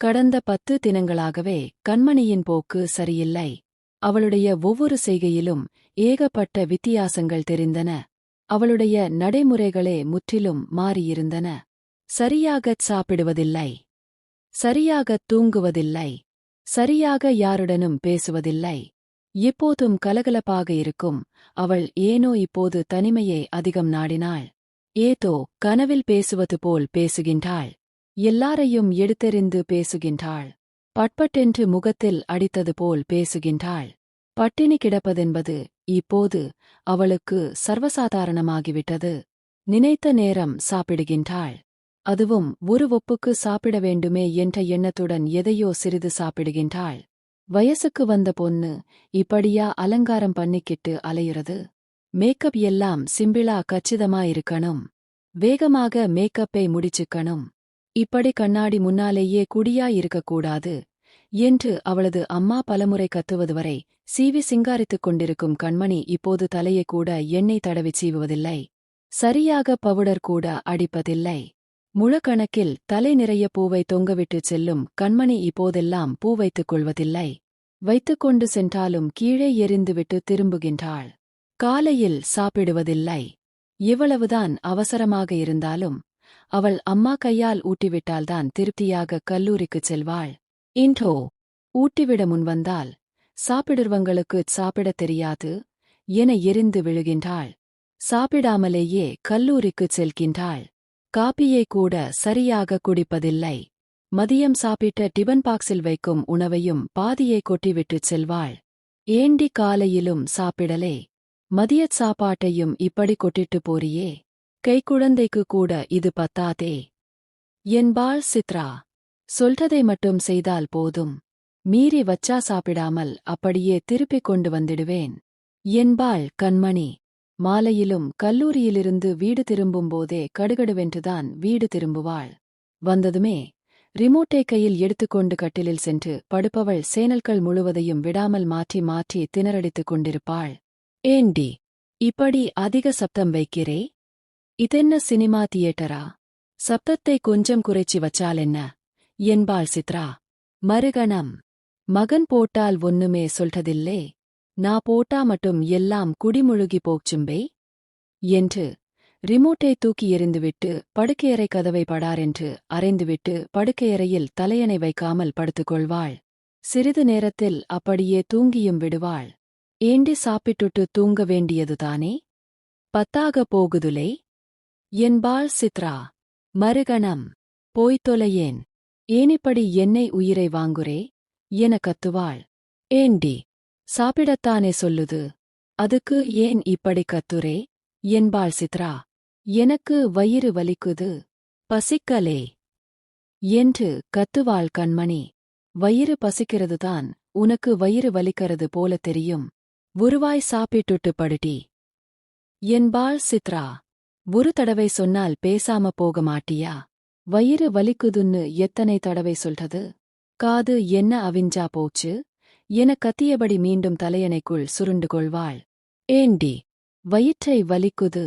கடந்த பத்து தினங்களாகவே கண்மணியின் போக்கு சரியில்லை. அவளுடைய ஒவ்வொரு செய்கையிலும் ஏகப்பட்ட வித்தியாசங்கள் தெரிந்தன. அவளுடைய நடைமுறைகளே முற்றிலும் மாறியிருந்தன. சரியாகச் சாப்பிடுவதில்லை. சரியாகத் தூங்குவதில்லை. சரியாக யாருடனும் பேசுவதில்லை. எப்போதும் கலகலப்பாக இருக்கும். அவள் ஏனோ இப்போது தனிமையை அதிகம் நாடினாள். ஏதோ கனவில் பேசுவது போல் பேசுகின்றாள். எல்லாரையும் எடுத்தெறிந்து பேசுகின்றாள். பட்பட்டென்று முகத்தில் அடித்தது போல் பேசுகின்றாள். பட்டினி கிடப்பதென்பது இப்போது அவளுக்கு சர்வசாதாரணமாகிவிட்டது. நினைத்த நேரம் சாப்பிடுகின்றாள். அதுவும் ஒரு ஒப்புக்கு சாப்பிட வேண்டுமே என்ற எண்ணத்துடன் எதையோ சிறிது சாப்பிடுகின்றாள். வயசுக்கு வந்த பொண்ணு இப்படியா அலங்காரம் பண்ணிக்கிட்டு அலையுறது? மேக்கப் எல்லாம் சிம்பிளா கச்சிதமாயிருக்கணும். வேகமாக மேக்கப்பை முடிச்சுக்கணும். இப்படி கண்ணாடி முன்னாலேயே குடியாயிருக்கக்கூடாது என்று அவளது அம்மா பலமுறை கத்துவது வரை சீவி சிங்காரித்துக் கொண்டிருக்கும் கண்மணி இப்போது தலையை கூட எண்ணெய் தடவிச் சீவுவதில்லை. சரியாக பவுடர் கூட அடிப்பதில்லை. முழக்கணக்கில் தலை நிறைய பூவை தொங்கவிட்டுச் செல்லும் கண்மணி இப்போதெல்லாம் பூ வைத்துக் கொள்வதில்லை. வைத்துக்கொண்டு சென்றாலும் கீழே எரிந்துவிட்டு திரும்புகின்றாள். காலையில் சாப்பிடுவதில்லை. இவ்வளவுதான் அவசரமாக இருந்தாலும் அவள் அம்மா கையால் ஊட்டிவிட்டால்தான் திருப்தியாக கல்லூரிக்குச் செல்வாள். இன்றோ ஊட்டிவிட முன்வந்தால் சாப்பிடுவங்களுக்குச் சாப்பிடத் தெரியாது என எரிந்து விழுகின்றாள். சாப்பிடாமலேயே கல்லூரிக்குச் செல்கின்றாள். காப்பியை கூட சரியாக குடிப்பதில்லை. மதியம் சாப்பிட்ட டிபன் பாக்ஸில் வைக்கும் உணவையும் பாதியை கொட்டிவிட்டுச் செல்வாள். ஏண்டி காலையிலும் சாப்பிடலே? மதியச் சாப்பாட்டையும் இப்படி கொட்டிட்டு போறியே? கைக்குழந்தைக்கு கூட இது பத்தாதே. என்பாள் சித்ரா சொல்றதை மட்டும் செய்தால் போதும். மீறி வச்சா சாப்பிடாமல் அப்படியே திருப்பிக் கொண்டு வந்திடுவேன். என்பாள் கண்மணி மாலையிலும் கல்லூரியிலிருந்து வீடு திரும்பும்போதே கடுகடுவென்றுதான் வீடு திரும்புவாள். வந்ததுமே ரிமோட்டை கையில் எடுத்துக்கொண்டு கட்டிலில் சென்று படுப்பவள் சேனல்கள் முழுவதையும் விடாமல் மாற்றி மாற்றி திணறடித்துக் கொண்டிருப்பாள். ஏண்டி இப்படி அதிக சப்தம் வைக்கிறே? இதென்ன சினிமா தியேட்டரா? சப்தத்தை கொஞ்சம் குறைச்சி வச்சாலென்ன என்பாள் சித்ரா. மறுகணம். மகன் போட்டால் ஒண்ணுமே சொல்றதில்லே. நான் போட்டா மட்டும் எல்லாம் குடிமுழுகி போச்சும்பே என்று. ரிமோட்டை தூக்கி எறிந்துவிட்டு படுக்கையறை கதவை படாரென்று அறைந்துவிட்டு படுக்கையறையில் தலையணை வைக்காமல் படுத்துக்கொள்வாள் சிறிது நேரத்தில் அப்படியே தூங்கியும் விடுவாள். ஏண்டி சாப்பிட்டுட்டு தூங்க வேண்டியதுதானே பத்தாக போகுதுலே? என்பாள் சித்ரா மறுகணம் போய்த் தொலையேன். ஏனிப்படி என்னை உயிரை வாங்குரே என கத்துவாள். ஏண்டி சாப்பிடத்தானே சொல்லுது? அதுக்கு ஏன் இப்படி கத்துரே என்பாள் சித்ரா? எனக்கு வயிறு வலிக்குது. பசிக்கலே. என்று கத்துவாள் கண்மணி. வயிறு பசிக்கிறதுதான் உனக்கு வயிறு வலிக்கிறது போல தெரியும். உருவாய் சாப்பிட்டுட்டு படுட்டி என்பாள் சித்ரா ஒரு தடவை சொன்னால் பேசாம போக மாட்டியா? வயிறு வலிக்குதுன்னு எத்தனை தடவை சொல்றது? காது என்ன அவிஞ்சா போச்சு? என கத்தியபடி மீண்டும் தலையணைக்குள் சுருண்டு கொள்வாள். ஏண்டி வயிற்றை வலிக்குது?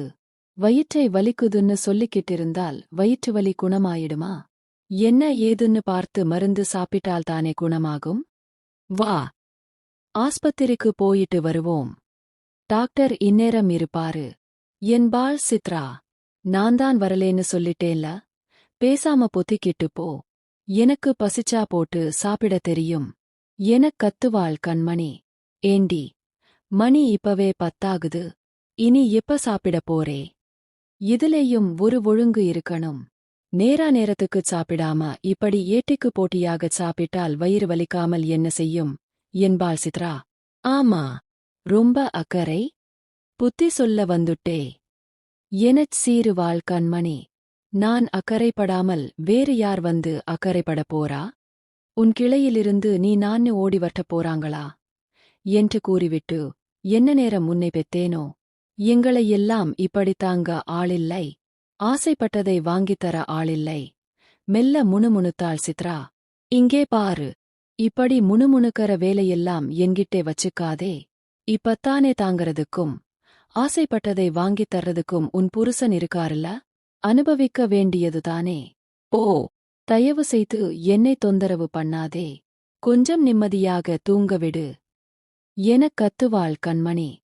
வயிற்றை வலிக்குதுன்னு சொல்லிக்கிட்டிருந்தால் வயிற்று வலி குணமாயிடுமா? என்ன ஏதுன்னு பார்த்து மருந்து சாப்பிட்டால்தானே குணமாகும்? வா ஆஸ்பத்திரிக்கு போயிட்டு வருவோம். டாக்டர் இந்நேரம் இருப்பாரு. என்பாள் சித்ரா நான் தான் வரலேன்னு சொல்லிட்டேல்ல பேசாம பொத்திக்கிட்டு போ. எனக்கு பசிச்சா போட்டு சாப்பிட தெரியும். எனக் கத்துவாள் கண்மணி. ஏண்டி மணி இப்பவே பத்தாகுது. இனி எப்ப சாப்பிட போறே? இதுலேயும் ஒரு ஒழுங்கு இருக்கணும். நேரா நேரத்துக்குச் சாப்பிடாம இப்படி ஏட்டிக்கு போட்டியாகச் சாப்பிட்டால் வயிறு வலிக்காமல் என்ன செய்யும்? என்பாள் சித்ரா. ஆமா. ரொம்ப அக்கறை? புத்தி சொல்ல வந்துட்டே. எனச் சீருவாள் கண்மணி நான் அக்கறைப்படாமல் வேறு யார் வந்து அக்கறைப்படப் போறா? உன் கிளையிலிருந்து நீ நான்னு ஓடி வட்டப் போறாங்களா? என்று கூறிவிட்டு என்ன நேரம் முன்னை பெத்தேனோ எங்களை எல்லாம் இப்படித்தாங்க ஆளில்லை. ஆசைப்பட்டதை வாங்கித்தர ஆளில்லை. மெல்ல முணுமுணுத்தாள் சித்ரா இங்கே பாரு. இப்படி முணுமுணுக்கற வேலையெல்லாம் என்கிட்டே வச்சுக்காதே. இப்பத்தானே தாங்கறதுக்கும் ஆசைப்பட்டதை வாங்கித் தர்றதுக்கும் உன் புருஷன் இருக்காருல்ல? அனுபவிக்க வேண்டியதுதானே. ஓ தயவு செய்து என்னை தொந்தரவு பண்ணாதே. கொஞ்சம் நிம்மதியாக தூங்கவிடு. என எனக் கத்துவாள் கண்மணி.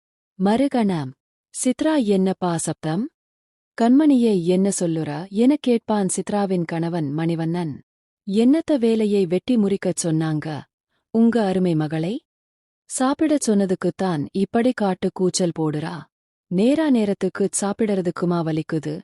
மறுகணம். சித்ரா என்னப்பா சப்தம்? கண்மணியை என்ன சொல்லுறா? எனக் கேட்பான் சித்ராவின் கணவன் மணிவண்ணன். என்னத்த வேலையை வெட்டி முறிக்கச் சொன்னாங்க? உங்க அருமை மகளை. சாப்பிடச் சொன்னதுக்குத்தான் இப்படி காட்டு கூச்சல் போடுறா. நேரா நேரத்துக்கு சாப்பிடறதுக்குமா வலிக்குது?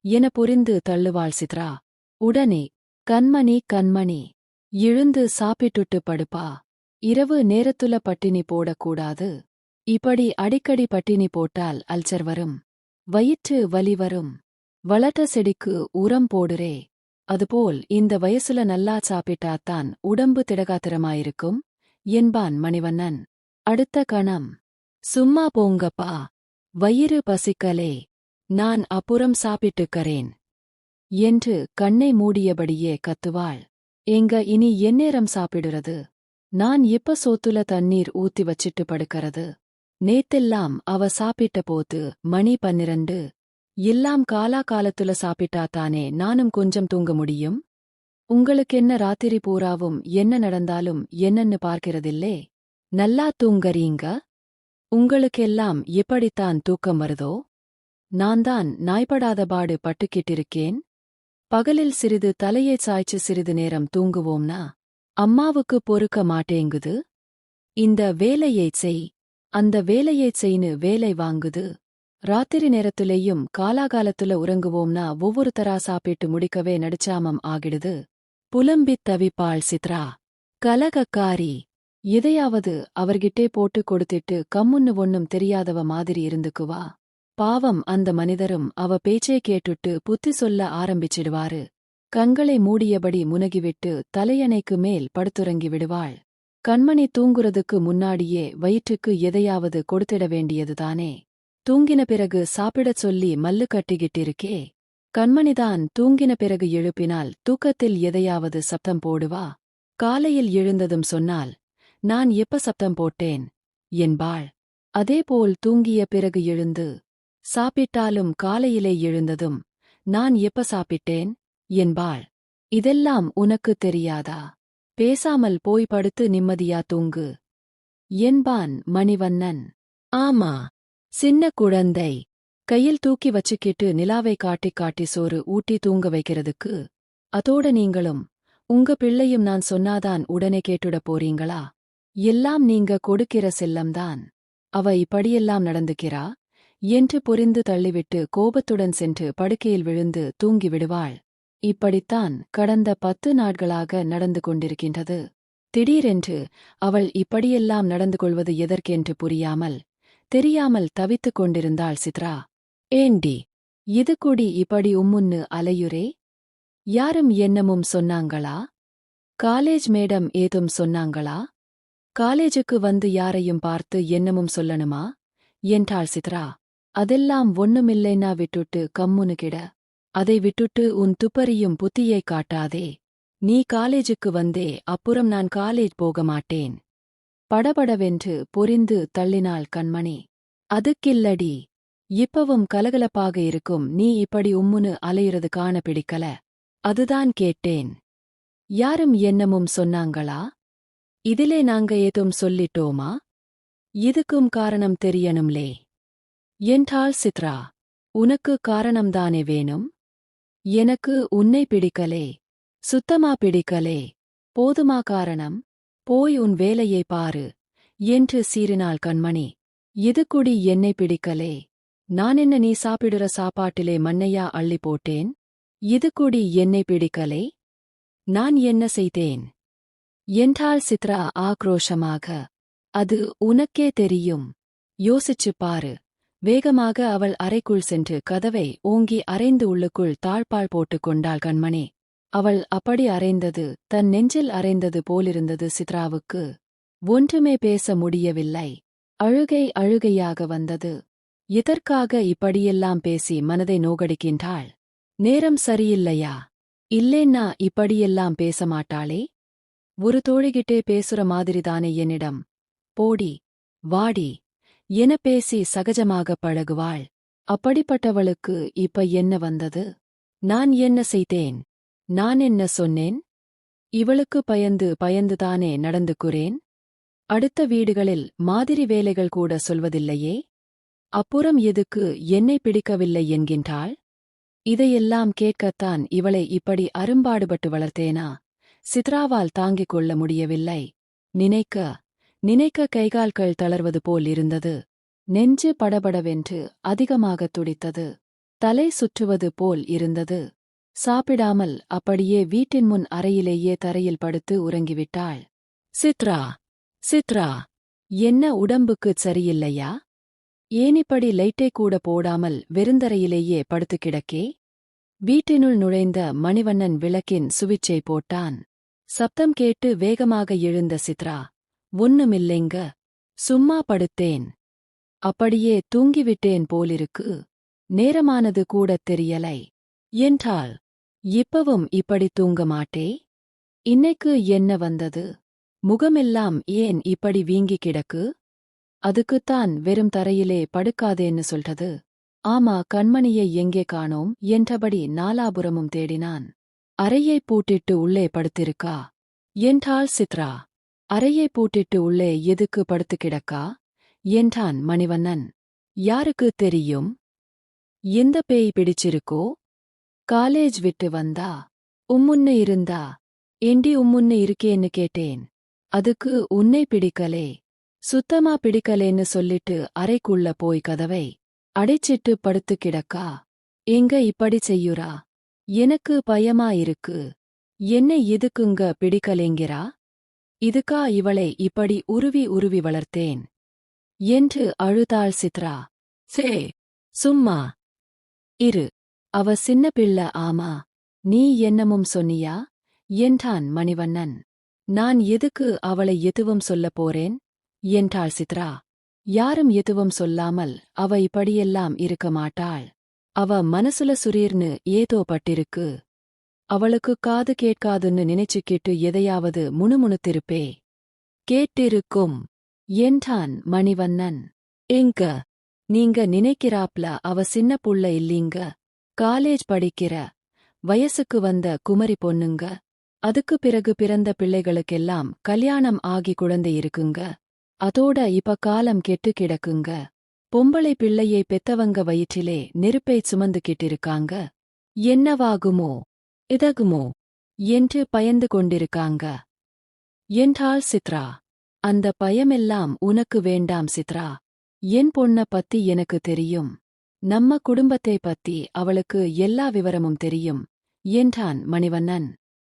என புரிந்து தள்ளுவாள் சித்ரா. உடனே கண்மணி கண்மணி. எழுந்து சாப்பிட்டுட்டு படுப்பா. இரவு நேரத்துல பட்டினி போடக்கூடாது. இப்படி அடிக்கடி பட்டினி போட்டால் அல்சர் வரும். வயிற்று வலி வரும். வளட்ட செடிக்கு உரம் போடுறே. அதுபோல் இந்த வயசுல நல்லா சாப்பிட்டாத்தான் உடம்பு திடகாத்திரமாயிருக்கும் என்பான் மணிவண்ணன். அடுத்த கணம். சும்மா போங்கப்பா. வயிறு பசிக்கலே நான் அப்புறம் சாப்பிட்டுக்கறேன் என்று கண்ணை மூடியபடியே கத்துவாள். எங்க இனி எந்நேரம் சாப்பிடுறது? நான் இப்ப சோத்துல தண்ணீர் ஊத்தி வச்சிட்டு படுக்கறது? நேத்தெல்லாம் அவ சாப்பிட்ட போது மணி பன்னிரண்டு எல்லாம் காலா காலத்துல சாப்பிட்டாத்தானே நானும் கொஞ்சம் தூங்க முடியும்? உங்களுக்கென்ன ராத்திரி பூராவும் என்ன நடந்தாலும் என்னன்னு பார்க்கிறதில்லே? நல்லா தூங்கறீங்க? உங்களுக்கெல்லாம் எப்படித்தான் தூக்கம் வருதோ நான் நான்தான் நாய்படாதபாடு பட்டுக்கிட்டிருக்கேன். பகலில் சிறிது தலையைச் சாய்ச்சு சிறிது நேரம் தூங்குவோம்னா அம்மாவுக்கு பொறுக்க மாட்டேங்குது. இந்த வேலையைச் செய் அந்த வேலையைச் செய்னு வேலை வாங்குது. ராத்திரி நேரத்துலேயும் காலாகாலத்துல உறங்குவோம்னா ஒவ்வொரு தரா சாப்பிட்டு முடிக்கவே நடிச்சாமம் ஆகிடுது. புலம்பித் தவிப்பாள் சித்ரா. கலகக்காரி. எதையாவது அவர்கிட்டே போட்டு கொடுத்துட்டு கம்முன்னு ஒண்ணும் தெரியாதவ மாதிரி இருந்துக்குவா பாவம் அந்த மனிதரும் அவ பேச்சே கேட்டுட்டு புத்தி சொல்ல ஆரம்பிச்சிடுவாரு. கண்களை மூடியபடி முனகிவிட்டு தலையணைக்கு மேல் படுத்துறங்கி விடுவாள். கண்மணி தூங்குறதுக்கு முன்னாடியே வயிற்றுக்கு எதையாவது கொடுத்திட வேண்டியதுதானே தூங்கின பிறகு சாப்பிடச் சொல்லி மல்லு கட்டிக்கிட்டிருக்கே. கண்மணிதான் தூங்கின பிறகு எழுப்பினால் தூக்கத்தில் எதையாவது சப்தம் போடுவா. காலையில் எழுந்ததும் சொன்னால் நான் எப்ப சப்தம் போட்டேன்? என்பாள். அதேபோல் தூங்கிய பிறகு எழுந்து சாப்பிட்டாலும் காலையிலே எழுந்ததும் நான் எப்ப சாப்பிட்டேன்? என்பாள். இதெல்லாம் உனக்கு தெரியாதா? பேசாமல் போய் படுத்து நிம்மதியா தூங்கு. என்பான் மணிவண்ணன். ஆமா. சின்ன குழந்தை. கையில் தூக்கி வச்சுக்கிட்டு நிலாவை காட்டி காட்டி சோறு ஊட்டி தூங்க வைக்கிறதுக்கு. அதோட நீங்களும் உங்க பிள்ளையும் நான் சொன்னாதான் உடனே கேட்டுட போறீங்களா? எல்லாம் நீங்க கொடுக்கிற செல்லம்தான். அவ இப்படியெல்லாம் நடந்துக்கிறா? என்று புரிந்து தள்ளிவிட்டு கோபத்துடன் சென்று படுக்கையில் விழுந்து தூங்கிவிடுவாள் இப்படித்தான் கடந்த பத்து நாட்களாக நடந்து கொண்டிருக்கின்றது. திடீரென்று அவள் இப்படியெல்லாம் நடந்து கொள்வது எதற்கென்று புரியாமல் தெரியாமல் தவித்துக் கொண்டிருந்தாள் சித்ரா. ஏண்டி இது கூடி இப்படி உம்முன்னு அலையுரே யாரும் என்னமும் சொன்னாங்களா? காலேஜ் மேடம் ஏதும் சொன்னாங்களா? காலேஜுக்கு வந்து யாரையும் பார்த்து என்னமும் சொல்லணுமா? என்றாள் சித்ரா. அதெல்லாம் ஒண்ணுமில்லைன்னா விட்டுட்டு கம்முனு கிட. அதை விட்டுட்டு உன் துப்பறியும் புத்தியை காட்டாதே. நீ காலேஜுக்கு வந்தே அப்புறம் நான் காலேஜ் போக மாட்டேன். படபடவென்று பொரிந்து தள்ளினாள் கண்மணி. அதுக்கில்லடி. இப்பவும் கலகலப்பாக இருக்கும் நீ இப்படி உம்முனு அலையுறது காண பிடிக்கல. அதுதான் கேட்டேன். யாரும் என்னமும் சொன்னாங்களா? இதிலே நாங்க ஏதும் சொல்லிட்டோமா? இதுக்கும் காரணம் தெரியணும்லே. என்றாள் சித்ரா. உனக்கு காரணம்தானே வேணும்? எனக்கு உன்னை பிடிக்கலே. சுத்தமா பிடிக்கலே. போதுமா காரணம்? போய் உன் வேலையை பாரு. என்று சீறினாள் கண்மணி. இது குடி என்னை பிடிக்கலே. நான் என்ன நீ சாப்பிடுற சாப்பாட்டிலே மண்ணையா அள்ளி போட்டேன்? இது குடி என்னை பிடிக்கலே? நான் என்ன செய்தேன்? என்றாள் சித்ரா ஆக்ரோஷமாக அது உனக்கே தெரியும். யோசிச்சுப் பாரு. வேகமாக அவள் அறைக்குள் சென்று கதவை ஓங்கி அரைந்து உள்ளுக்குள் தாழ்பால் போட்டுக் கொண்டாள் கண்மணி. அவள் அப்படி அரைந்தது தன் நெஞ்சில் அரைந்தது போலிருந்தது சித்ராவுக்கு. ஒன்றுமே பேச முடியவில்லை. அழுகை அழுகையாக வந்தது. இதற்காக இப்படியெல்லாம் பேசி மனதை நோகடிக்கின்றாள்? நேரம் சரியில்லையா? இல்லேன்னா இப்படியெல்லாம் பேச மாட்டாளே? ஒரு தோழிகிட்டே பேசுற மாதிரிதானே என்னிடம். போடி வாடி என பேசி சகஜமாக பழகுவாள். அப்படிப்பட்டவளுக்கு இப்ப என்ன வந்தது? நான் என்ன செய்தேன்? நான் என்ன சொன்னேன்? இவளுக்கு பயந்து பயந்துதானே நடந்துக்குறேன் அடுத்த வீடுகளில் மாதிரி வேலைகள் கூட சொல்வதில்லையே? அப்புறம் எதுக்கு என்னை பிடிக்கவில்லை என்கின்றாள்? இதையெல்லாம் கேட்கத்தான் இவளை இப்படி அரும்பாடுபட்டு வளர்த்தேனா? சித்ராவால் தாங்கிக் கொள்ள முடியவில்லை. நினைக்க நினைக்க கைகால்கள் தளர்வது போல் இருந்தது. நெஞ்சு படபடவென்று அதிகமாகத் துடித்தது. தலை சுற்றுவது போல் இருந்தது. சாப்பிடாமல் அப்படியே வீட்டின் முன் அறையிலேயே தரையில் படுத்து உறங்கிவிட்டாள். சித்ரா சித்ரா என்ன உடம்புக்குச் சரியில்லையா? ஏனிப்படி லைட்டை கூட போடாமல் வெறுந்தரையிலேயே படுத்து கிடக்கே? வீட்டினுள் நுழைந்த மணிவண்ணன் விளக்கின் சுவிட்சை போட்டான். சப்தம் கேட்டு வேகமாக எழுந்த சித்ரா ஒன்னுமில்லைங்க சும்மா படுத்தேன். அப்படியே தூங்கிவிட்டேன் போலிருக்கு. நேரமானது கூடத் தெரியலை. என்றாள். இப்பவும் இப்படி தூங்க மாட்டே? இன்னைக்கு என்ன வந்தது? முகமெல்லாம் ஏன் இப்படி வீங்கி கிடக்கு? அதுக்குத்தான் வெறும் தரையிலே படுக்காதேன்னு சொல்றது. ஆமா கண்மணியை எங்கே காணோம்? என்றபடி நாலாபுரமும் தேடினான். அறையை பூட்டிட்டு உள்ளே படுத்திருக்கா? என்றாள் சித்ரா. அறையை பூட்டிட்டு உள்ளே எதுக்கு படுத்து கிடக்கா? என்றான் மணிவண்ணன். யாருக்கு தெரியும்? எந்த பேய் பிடிச்சிருக்கோ? காலேஜ் விட்டு வந்தா? உம்முன்னு இருந்தா? எண்டி உம்முன்னு இருக்கேன்னு கேட்டேன். அதுக்கு உன்னை பிடிக்கலே. சுத்தமா பிடிக்கலேன்னு சொல்லிட்டு அறைக்குள்ள போய் கதவை அடைச்சிட்டு படுத்து கிடக்கா? எங்க இப்படி செய்யுறா? எனக்கு பயமா இருக்கு என்ன எதுக்குங்க பிடிக்கலேங்கிறா? இதுக்கா இவளை இப்படி உருவி உருவி வளர்த்தேன். என்று அழுதாள் சித்ரா. சே சும்மா. இரு அவ சின்ன பிள்ள ஆமா. நீ என்னமும் சொன்னியா? என்றான் மணிவண்ணன். நான் எதுக்கு அவளை எதுவும் சொல்லப் போறேன்? என்றாள் சித்ரா. யாரும் எதுவும் சொல்லாமல் அவ இப்படியெல்லாம் இருக்க மாட்டாள். அவ மனசுல சுரீர்னு ஏதோ பட்டிருக்கு. அவளுக்கு காது கேட்காதுன்னு நினைச்சுக்கிட்டு எதையாவது முணுமுணுத்திருப்பே. கேட்டிருக்கும். என்றான் மணிவண்ணன். எங்க? நீங்க நினைக்கிறாப்ல அவ சின்ன புள்ள இல்லீங்க. காலேஜ் படிக்கிற. வயசுக்கு வந்த குமரி பொண்ணுங்க. அதுக்கு பிறகு பிறந்த பிள்ளைகளுக்கெல்லாம் கல்யாணம் ஆகி குழந்தை இருக்குங்க. அதோட இப்ப காலம் கெட்டு கிடக்குங்க. பொம்பளை பிள்ளையை பெத்தவங்க வயிற்றிலே நெருப்பை சுமந்து கிட்டிருக்காங்க என்னவாகுமோ? இதகுமோ? என்று பயந்து கொண்டிருக்காங்க. என்றாள் சித்ரா. அந்த பயமெல்லாம் உனக்கு வேண்டாம் சித்ரா. என் பொண்ண பத்தி எனக்கு தெரியும். நம்ம குடும்பத்தை பத்தி அவளுக்கு எல்லா விவரமும் தெரியும் என்றான் மணிவண்ணன்.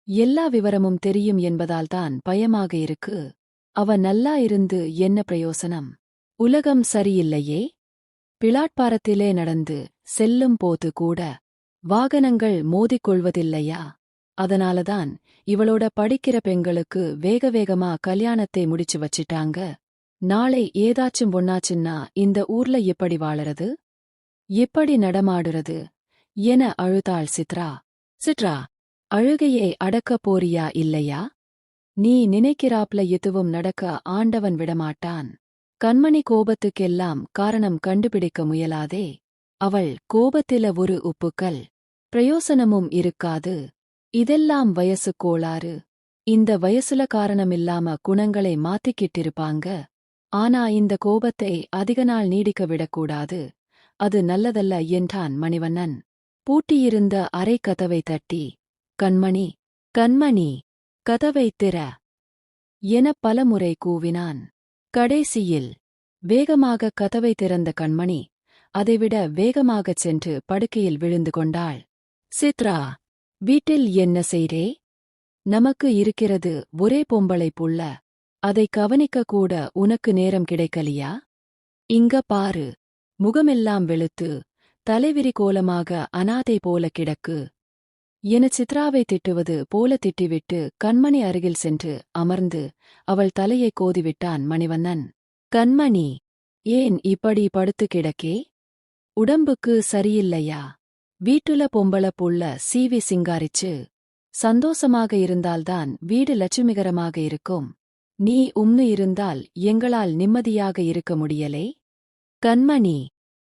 எல்லா விவரமும் தெரியும் என்பதால்தான் பயமாக இருக்கு. அவ நல்லா இருந்து என்ன பிரயோசனம்? உலகம் சரியில்லையே. பிளாட்பாரத்திலே நடந்து செல்லும் போது கூட வாகனங்கள் மோதிக்கொள்வதில்லையா? அதனாலதான் இவளோட படிக்கிற பெண்களுக்கு வேக வேகமா கல்யாணத்தை முடிச்சு வச்சிட்டாங்க. நாளை ஏதாச்சும் ஒன்னாச்சுன்னா இந்த ஊர்ல எப்படி வாழறது? எப்படி நடமாடுறது? என அழுதாள் சித்ரா. சித்ரா அழுகையை அடக்கப் போறியா இல்லையா? நீ நினைக்கிறாப்ல எதுவும் நடக்க ஆண்டவன் விடமாட்டான். கண்மணி கோபத்துக்கெல்லாம் காரணம் கண்டுபிடிக்க முயலாதே. அவள் கோபத்தில ஒரு உப்புக்கள் பிரயோசனமும் இருக்காது. இதெல்லாம் வயசு கோளாறு. இந்த வயசுல காரணமில்லாம குணங்களை மாத்திக்கிட்டிருப்பாங்க. ஆனா இந்த கோபத்தை அதிக நாள் நீடிக்க விடக்கூடாது. அது நல்லதல்ல என்றான் மணிவண்ணன். பூட்டியிருந்த அரை கதவை தட்டி கண்மணி கண்மணி கதவை திற என பலமுறை கூவினான். கடைசியில் வேகமாக கதவை திறந்த கண்மணி அதைவிட வேகமாகச் சென்று படுக்கையில் விழுந்து கொண்டாள். சித்ரா வீட்டில் என்ன செய்றே? நமக்கு இருக்கிறது ஒரே பொம்பளை புள்ள. அதை கவனிக்க கூட உனக்கு நேரம் கிடைக்கலியா? இங்க பாரு. முகமெல்லாம் வெளுத்து தலைவிரி கோலமாக அனாதை போல கிடக்கு. என சித்ராவை திட்டுவது போல திட்டிவிட்டு கண்மணி அருகில் சென்று அமர்ந்து அவள் தலையை கோதிவிட்டான் மணிவண்ணன். கண்மணி ஏன் இப்படி படுத்து கிடக்கே? உடம்புக்கு சரியில்லையா? வீட்டுல பொம்பள புள்ள சீவி சிங்காரிச்சு. சந்தோஷமாக இருந்தால்தான் வீடு லட்சுமிகரமாக இருக்கும். நீ உம்னு இருந்தால் எங்களால் நிம்மதியாக இருக்க முடியலே? கண்மணி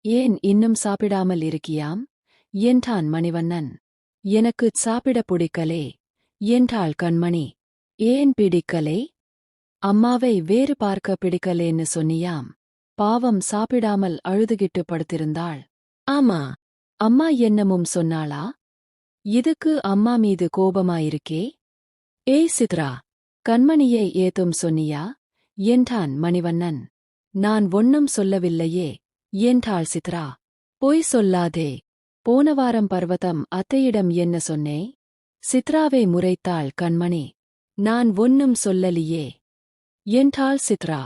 ஏன் இன்னும் சாப்பிடாமல் இருக்கியாம்? என்றான் மணிவண்ணன். எனக்குச் சாப்பிட பிடிக்கலே என்றாள் கண்மணி. ஏன் பிடிக்கலே? அம்மாவை வேறு பார்க்க பிடிக்கலேன்னு சொன்னியாம். பாவம் சாப்பிடாமல் அழுதுகிட்டு படுத்திருந்தாள். ஆமா அம்மா என்னமும் சொன்னாளா? இதுக்கு அம்மா மீது கோபமாயிருக்கே? ஏய் சித்ரா கண்மணியை ஏதும் சொன்னியா? என்றான் மணிவண்ணன். நான் ஒன்னும் சொல்லவில்லையே என்றாள் சித்ரா. பொய் சொல்லாதே போன வாரம் பர்வதம் அத்தையிடம் என்ன சொன்னே சித்ராவை முறைத்தாள் கண்மணி. நான் ஒன்னும் சொல்லலியே. என்றாள் சித்ரா.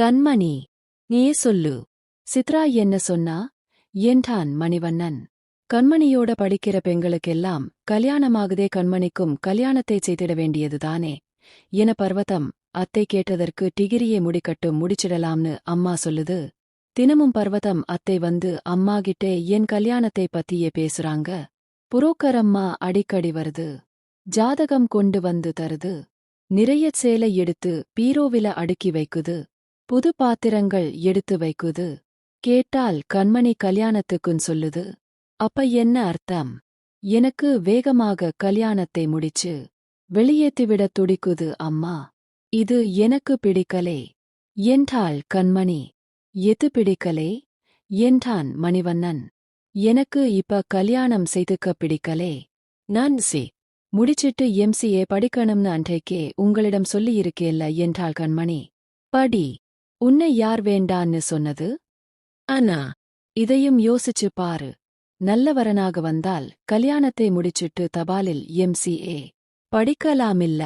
கண்மணி நீயே சொல்லு. சித்ரா என்ன சொன்னா? என்றான் மணிவண்ணன். கண்மணியோட படிக்கிற பெண்களுக்கெல்லாம் கல்யாணமாகுதே கண்மணிக்கும் கல்யாணத்தை செய்திட வேண்டியதுதானே. என பர்வதம் அத்தை கேட்டதற்கு டிகிரியை முடிக்கட்டும் முடிச்சிடலாம்னு அம்மா சொல்லுது. தினமும் பர்வதம் அத்தை வந்து அம்மாகிட்டே என் கல்யாணத்தை பத்தியே பேசுறாங்க. புரோக்கரம்மா அடிக்கடி வருது. ஜாதகம் கொண்டு வந்து தருது. நிறைய சேலை எடுத்து பீரோவில அடுக்கி வைக்குது. புது பாத்திரங்கள் எடுத்து வைக்குது. கேட்டால் கண்மணி கல்யாணத்துக்குன் சொல்லுது. அப்ப என்ன அர்த்தம்? எனக்கு வேகமாக கல்யாணத்தை முடிச்சு வெளியேத்திவிட துடிக்குது அம்மா. இது எனக்கு பிடிக்கலே. என்றாள் கண்மணி. எது பிடிக்கலே? என்றான் மணிவண்ணன். எனக்கு இப்ப கல்யாணம் செய்துக்க பிடிக்கலே. நான் சி முடிச்சிட்டு எம்சிஏ படிக்கணும்னு அன்றைக்கே உங்களிடம் சொல்லியிருக்கேல்ல என்றாள் கண்மணி. படி உன்னை யார் வேண்டான்னு சொன்னது? அண்ணா இதையும் யோசிச்சு பாரு. நல்லவரனாக வந்தால் கல்யாணத்தை முடிச்சிட்டு தபாலில் எம்சிஏ படிக்கலாமில்ல?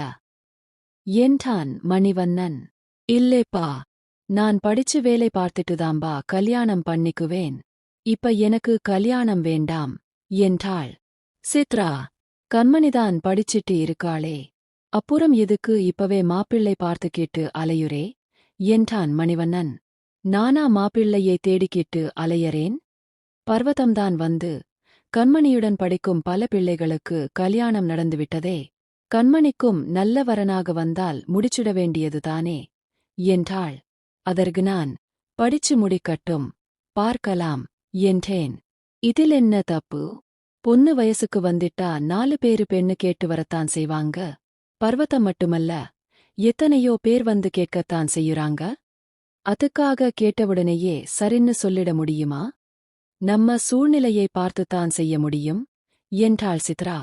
என்றான் மணிவண்ணன். இல்லேப்பா நான் படிச்சு வேலை பார்த்துட்டுதாம்பா கல்யாணம் பண்ணிக்குவேன். இப்ப எனக்கு கல்யாணம் வேண்டாம் என்றாள். சித்ரா கண்மணிதான் படிச்சிட்டு இருக்காளே. அப்புறம் எதுக்கு இப்பவே மாப்பிள்ளை பார்த்துக்கிட்டு அலையுரே என்றான் மணிவண்ணன். நானா மாப்பிள்ளையை தேடிக்கிட்டு அலையறேன்? பர்வதம்தான் வந்து கண்மணியுடன் படிக்கும் பல பிள்ளைகளுக்கு கல்யாணம் நடந்துவிட்டதே கண்மணிக்கும் நல்ல வரனாக வந்தால் முடிச்சிட வேண்டியதுதானே என்றாள். அதற்கு நான் படிச்சு முடிக்கட்டும் பார்க்கலாம் என்றேன். இதில் என்ன தப்பு? பொண்ணு வயசுக்கு வந்துட்டா நாலு பேரு பெண்ணு கேட்டு வரத்தான் செய்வாங்க? பர்வதம் மட்டுமல்ல எத்தனையோ பேர் வந்து கேட்கத்தான் செய்யுறாங்க? அதுக்காக கேட்டவுடனேயே சரின்னு சொல்லிட முடியுமா? நம்ம சூழ்நிலையை பார்த்துத்தான் செய்ய முடியும் என்றாள் சித்ரா.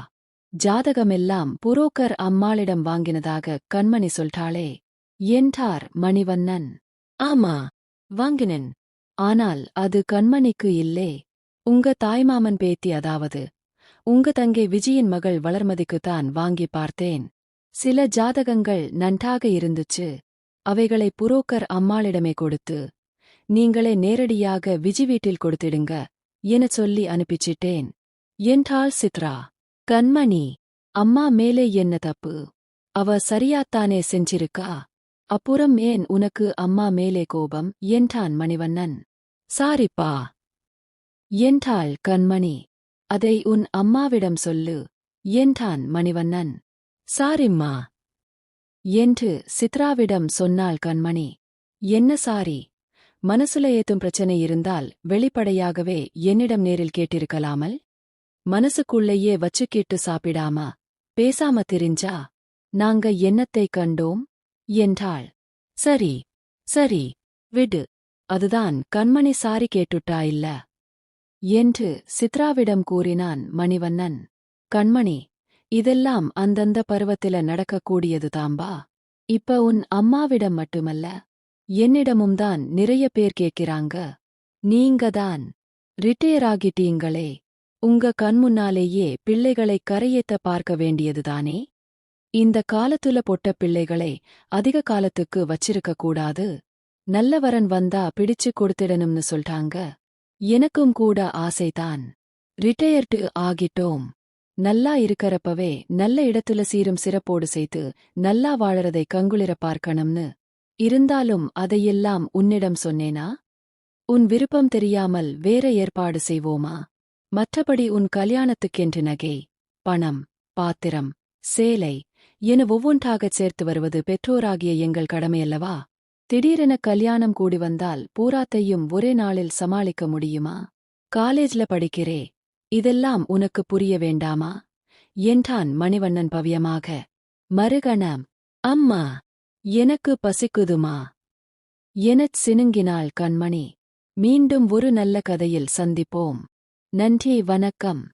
ஜாதகமெல்லாம் புரோக்கர் அம்மாளிடம் வாங்கினதாக கண்மணி சொல்றாளே என்றார் மணிவண்ணன். ஆமா வாங்கினேன். ஆனால் அது கண்மணிக்கு இல்லே. உங்க தாய்மாமன் பேத்தி அதாவது உங்க தங்கை விஜயின் மகள் வளர்மதிக்குத்தான் வாங்கி பார்த்தேன். சில ஜாதகங்கள் நன்றாக இருந்துச்சு. அவைகளை புரோக்கர் அம்மாளிடமே கொடுத்து நீங்களே நேரடியாக விஜி வீட்டில் கொடுத்திடுங்க என சொல்லி அனுப்பிச்சிட்டேன். என்றாள் சித்ரா. கண்மணி அம்மா மேலே என்ன தப்பு? அவ சரியாத்தானே செஞ்சிருக்கா? அப்புறம் ஏன் உனக்கு அம்மா மேலே கோபம்? என்றான் மணிவண்ணன். சாரிப்பா. என்றாள் கண்மணி. அதை உன் அம்மாவிடம் சொல்லு என்றான் மணிவண்ணன். சாரிம்மா. என்று சித்ராவிடம் சொன்னாள் கண்மணி. என்ன சாரி? மனசுல ஏத்தும் பிரச்சனை இருந்தால் வெளிப்படையாகவே என்னிடம் நேரில் கேட்டிருக்கலாமல்? மனசுக்குள்ளேயே வச்சுக்கிட்டு சாப்பிடாமா? பேசாம தெரிஞ்சா? நாங்க என்னத்தை கண்டோம்? என்றாள். சரி சரி விடு. அதுதான் கண்மணி சாரி கேட்டுட்டா இல்ல? என்று சித்ராவிடம் கூறினான் மணிவண்ணன். கண்மணி இதெல்லாம் அந்தந்த பருவத்தில நடக்கக்கூடியது தாம்பா. இப்ப உன் அம்மாவிடம் மட்டுமல்ல என்னிடமும் தான் நிறைய பேர் கேட்கிறாங்க. நீங்கதான் ரிட்டையர் ஆகிட்டீங்களே. உங்க கண்முன்னாலேயே பிள்ளைகளை கரையேத்த பார்க்க வேண்டியதுதானே இந்த காலத்துல பொட்ட பிள்ளைகளை அதிக காலத்துக்கு வச்சிருக்க கூடாது. நல்லவரன் வந்தா பிடிச்சு கொடுத்திடணும்னு சொல்றாங்க. எனக்கும் கூட ஆசைதான். ரிட்டையர்டு ஆகிட்டோம். நல்லா இருக்கறப்பவே நல்ல இடத்துல சீரும் சிறப்போடு செய்து நல்லா வாழறதை கங்குளிர பார்க்கணும்னு. இருந்தாலும் அதையெல்லாம் உன்னிடம் சொன்னேனா? உன் விருப்பம் தெரியாமல் வேற ஏற்பாடு செய்வோமா? மற்றபடி உன் கல்யாணத்துக்கென்று நகை பணம் பாத்திரம் சேலை என ஒவ்வொன்றாகச் சேர்த்து வருவது பெற்றோராகிய எங்கள் கடமையல்லவா? திடீரென கல்யாணம் கூடி வந்தால் பூராத்தையும் ஒரே நாளில் சமாளிக்க முடியுமா? காலேஜ்ல படிக்கிறே இதெல்லாம் உனக்கு புரிய வேண்டாமா? என்றான் மணிவண்ணன் பவியமாக. மறுகணம் அம்மா எனக்கு பசிக்குதுமா? எனச் சினுங்கினாள் கண்மணி. மீண்டும் ஒரு நல்ல கதையில் சந்திப்போம். நன்றி வணக்கம்.